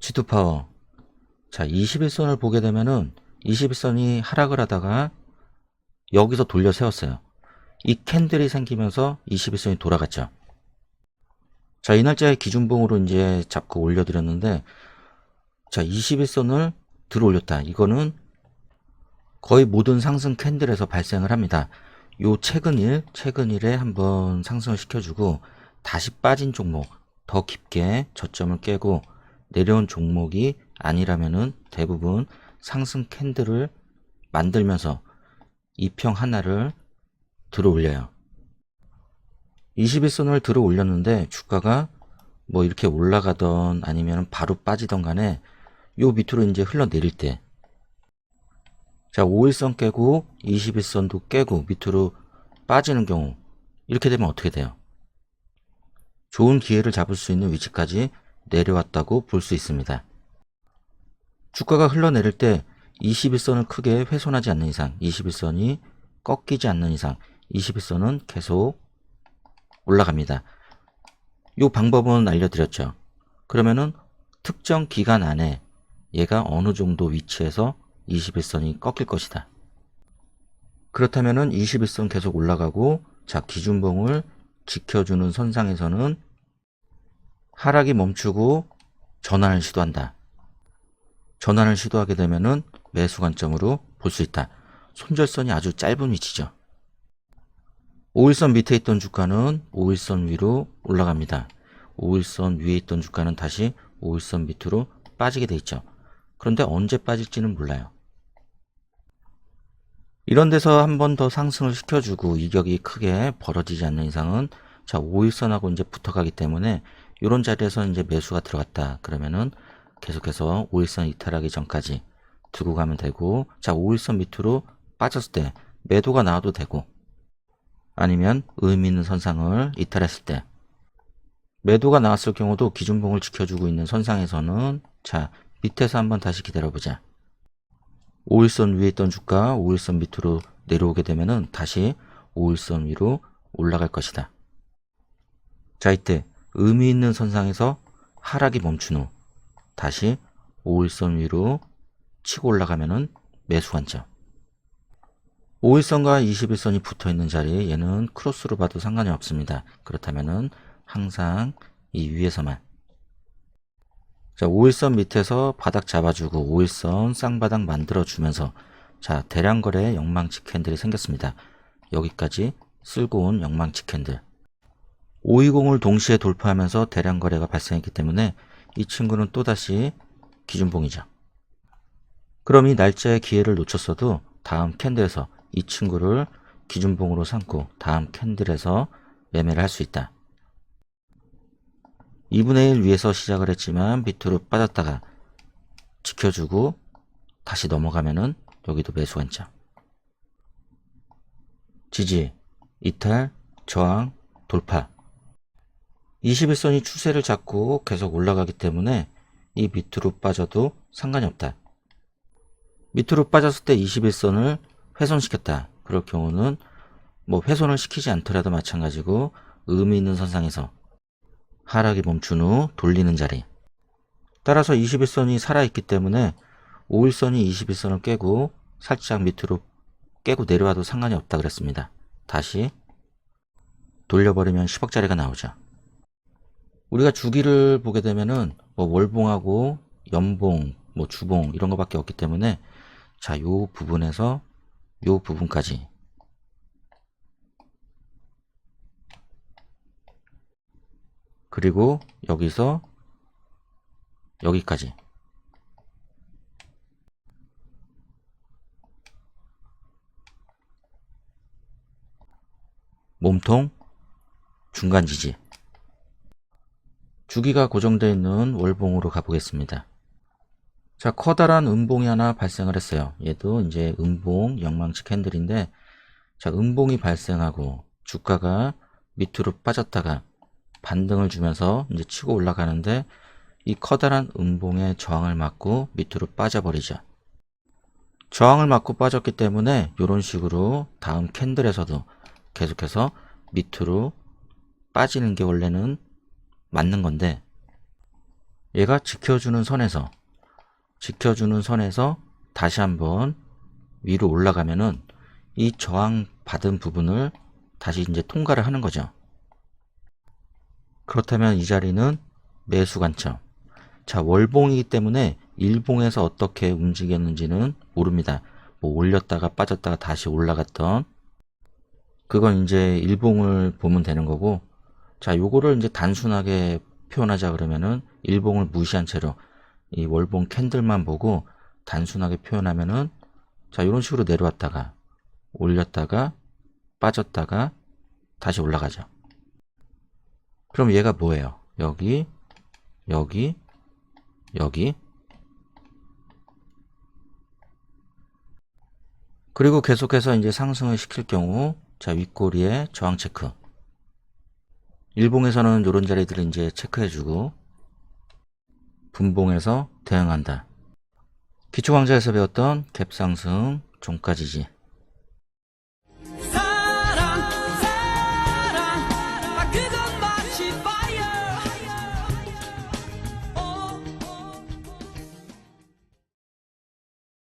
G2 파워. 자, 21선을 보게 되면은 21선이 하락을 하다가 여기서 돌려 세웠어요. 이 캔들이 생기면서 21선이 돌아갔죠. 자, 이 날짜에 기준봉으로 이제 잡고 올려드렸는데, 자, 21선을 들어 올렸다. 이거는 거의 모든 상승 캔들에서 발생을 합니다. 요 최근 일, 최근 일에 한번 상승을 시켜주고, 다시 빠진 종목, 더 깊게 저점을 깨고, 내려온 종목이 아니라면은 대부분 상승 캔들을 만들면서 이평 하나를 들어 올려요. 21선을 들어 올렸는데 주가가 뭐 이렇게 올라가던 아니면 바로 빠지던 간에 요 밑으로 이제 흘러내릴 때 자, 5일선 깨고 21선도 깨고 밑으로 빠지는 경우 이렇게 되면 어떻게 돼요? 좋은 기회를 잡을 수 있는 위치까지 내려왔다고 볼 수 있습니다. 주가가 흘러내릴 때 21선을 크게 훼손하지 않는 이상, 21선이 꺾이지 않는 이상, 21선은 계속 올라갑니다. 이 방법은 알려드렸죠. 그러면은 특정 기간 안에 얘가 어느 정도 위치에서 21선이 꺾일 것이다. 그렇다면은 21선 계속 올라가고 자 기준봉을 지켜주는 선상에서는 하락이 멈추고 전환을 시도한다. 전환을 시도하게 되면은 매수 관점으로 볼 수 있다. 손절선이 아주 짧은 위치죠. 5일선 밑에 있던 주가는 5일선 위로 올라갑니다. 5일선 위에 있던 주가는 다시 5일선 밑으로 빠지게 돼 있죠. 그런데 언제 빠질지는 몰라요. 이런 데서 한 번 더 상승을 시켜주고 이격이 크게 벌어지지 않는 이상은 자 5일선하고 이제 붙어가기 때문에 이런 자리에서 이제 매수가 들어갔다 그러면은 계속해서 5일선 이탈하기 전까지 두고 가면 되고 자 5일선 밑으로 빠졌을 때 매도가 나와도 되고 아니면 의미 있는 선상을 이탈했을 때 매도가 나왔을 경우도 기준봉을 지켜주고 있는 선상에서는 자 밑에서 한번 다시 기다려보자. 5일선 위에 있던 주가 5일선 밑으로 내려오게 되면은 다시 5일선 위로 올라갈 것이다. 자 이때 의미 있는 선상에서 하락이 멈춘 후 다시 5일선 위로 치고 올라가면은 매수 관점 5일선과 21선이 붙어 있는 자리에 얘는 크로스로 봐도 상관이 없습니다. 그렇다면은 항상 이 위에서만 자 5일선 밑에서 바닥 잡아주고 5일선 쌍바닥 만들어주면서 자 대량 거래 영망치 캔들이 생겼습니다. 여기까지 쓸고 온 영망치 캔들 520을 동시에 돌파하면서 대량 거래가 발생했기 때문에 이 친구는 또다시 기준봉이죠. 그럼 이 날짜의 기회를 놓쳤어도 다음 캔들에서 이 친구를 기준봉으로 삼고 다음 캔들에서 매매를 할 수 있다. 2분의 1 위에서 시작을 했지만 밑으로 빠졌다가 지켜주고 다시 넘어가면은 여기도 매수 관점. 지지, 이탈, 저항, 돌파. 21선이 추세를 잡고 계속 올라가기 때문에 이 밑으로 빠져도 상관이 없다. 밑으로 빠졌을 때 21선을 훼손시켰다. 그럴 경우는 뭐 훼손을 시키지 않더라도 마찬가지고 의미 있는 선상에서 하락이 멈춘 후 돌리는 자리. 따라서 21선이 살아있기 때문에 5일선이 21선을 깨고 살짝 밑으로 깨고 내려와도 상관이 없다 그랬습니다. 다시 돌려버리면 10억짜리가 나오죠. 우리가 주기를 보게 되면은 뭐 월봉하고 연봉, 뭐 주봉 이런 거밖에 없기 때문에 자, 요 부분에서 요 부분까지. 그리고 여기서 여기까지. 몸통 중간 지지 주기가 고정되어 있는 월봉으로 가보겠습니다. 자, 커다란 음봉이 하나 발생을 했어요. 얘도 이제 음봉 영망치 캔들인데, 자, 음봉이 발생하고 주가가 밑으로 빠졌다가 반등을 주면서 이제 치고 올라가는데, 이 커다란 음봉의 저항을 맞고 밑으로 빠져버리죠. 저항을 맞고 빠졌기 때문에 이런 식으로 다음 캔들에서도 계속해서 밑으로 빠지는 게 원래는 맞는 건데 얘가 지켜주는 선에서 지켜주는 선에서 다시 한번 위로 올라가면은 이 저항 받은 부분을 다시 이제 통과를 하는 거죠. 그렇다면 이 자리는 매수 관점. 자, 월봉이기 때문에 일봉에서 어떻게 움직였는지는 모릅니다. 뭐 올렸다가 빠졌다가 다시 올라갔던 그건 이제 일봉을 보면 되는 거고 자, 요거를 이제 단순하게 표현하자 그러면은 일봉을 무시한 채로 이 월봉 캔들만 보고 단순하게 표현하면은 자, 이런 식으로 내려왔다가 올렸다가 빠졌다가 다시 올라가죠. 그럼 얘가 뭐예요? 여기, 여기, 여기. 그리고 계속해서 이제 상승을 시킬 경우, 자, 윗꼬리에 저항 체크. 일봉에서는 이런 자리들을 이제 체크해주고, 분봉에서 대응한다. 기초강좌에서 배웠던 갭상승, 종가 지지.